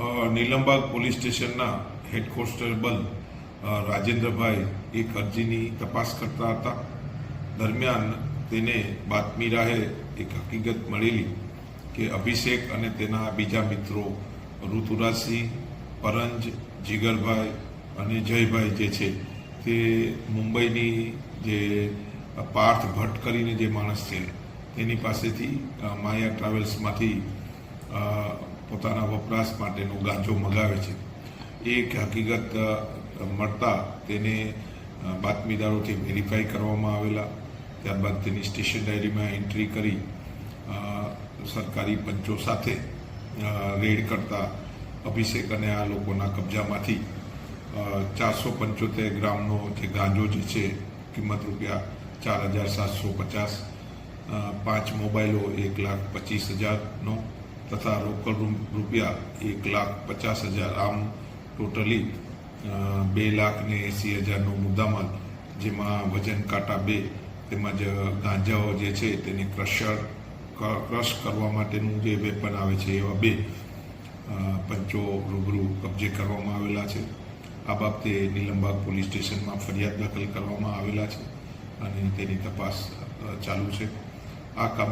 Nilambag police સ્ટેશનના head constable Rajendrabhai એક અરજીની તપાસ કરતા હતા. દરમિયાન તેને બાતમી રાહે એક હકીકત મળેલી કે અભિષેક અને તેના બીજા મિત્રો ઋતુરાજસિંહ, પરંજ, જીગરભાઈ અને જયભાઈ જે છે તે મુંબઈની જે પાર્થ ભટ્ટ કરીને જે માણસ છે, તેની પાસેથી માયા ટ્રાવેલ્સમાંથી પોતાના વપરાશ માટેનો ગાંજો મગાવે છે. એક હકીકત મળતા તેને બાતમીદારોથી વેરીફાઈ કરવામાં આવેલા. ત્યારબાદ તેની સ્ટેશન ડાયરીમાં એન્ટ્રી કરી સરકારી પંચો સાથે રેડ કરતા અભિષેક અને આ લોકોના કબજામાંથી ચારસો પંચોતેર ગ્રામનો જે ગાંજો જે છે, કિંમત રૂપિયા ચાર હજાર સાતસો પચાસ પાંચ મોબાઈલો એક લાખ પચીસ હજારનો તથા રોકડ રૂપિયા એક લાખ પચાસ હજાર આમ ટોટલી બે લાખ ને એંસી હજારનો મુદ્દામાલ, જેમાં વજન કાંટા બે, તેમજ ગાંજાઓ જે છે તેને ક્રશર ક્રશ કરવા માટેનું જે વેપન આવે છે એવા બે પંચો રૂબરૂ કબજે કરવામાં આવેલા છે. આ બાબતે નીલમબાગ પોલીસ સ્ટેશનમાં ફરિયાદ દાખલ કરવામાં આવેલા છે અને તેની તપાસ ચાલુ છે. આ કામ